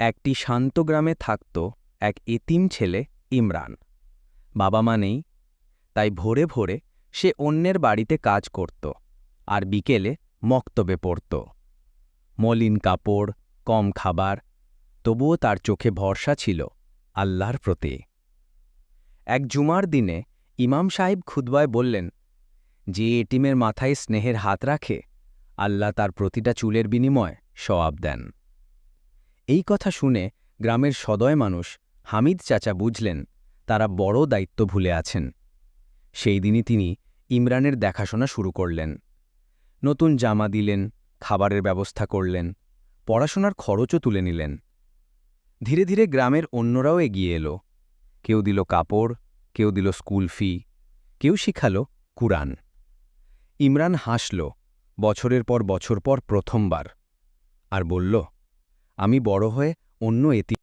একটি শান্ত গ্রামে থাকত এক এতিম ছেলে, ইমরান। বাবা মা নেই, তাই ভোরে ভোরে সে অন্যের বাড়িতে কাজ করত আর বিকেলে মক্তবে পড়ত। মলিন কাপড়, কম খাবার, তবুও তার চোখে ভরসা ছিল আল্লাহর প্রতি। এক জুমার দিনে ইমাম সাহেব খুদবায় বললেন, যে এটিমের মাথায় স্নেহের হাত রাখে, আল্লাহ তার প্রতিটা চুলের বিনিময় সওয়াব দেন। এই কথা শুনে গ্রামের সদয় মানুষ হামিদ চাচা বুঝলেন তারা বড় দায়িত্ব ভুলে আছেন। সেই দিনই তিনি ইমরানের দেখাশোনা শুরু করলেন। নতুন জামা দিলেন, খাবারের ব্যবস্থা করলেন, পড়াশোনার খরচও তুলে নিলেন। ধীরে ধীরে গ্রামের অন্যরাও এগিয়ে এলো। কেউ দিল কাপড়, কেউ দিল স্কুল ফি, কেউ শিখালো কুরআন। ইমরান হাসল, বছরের পর বছর পর প্রথমবার, আর বলল আমি বড় হয়ে অন্য এতি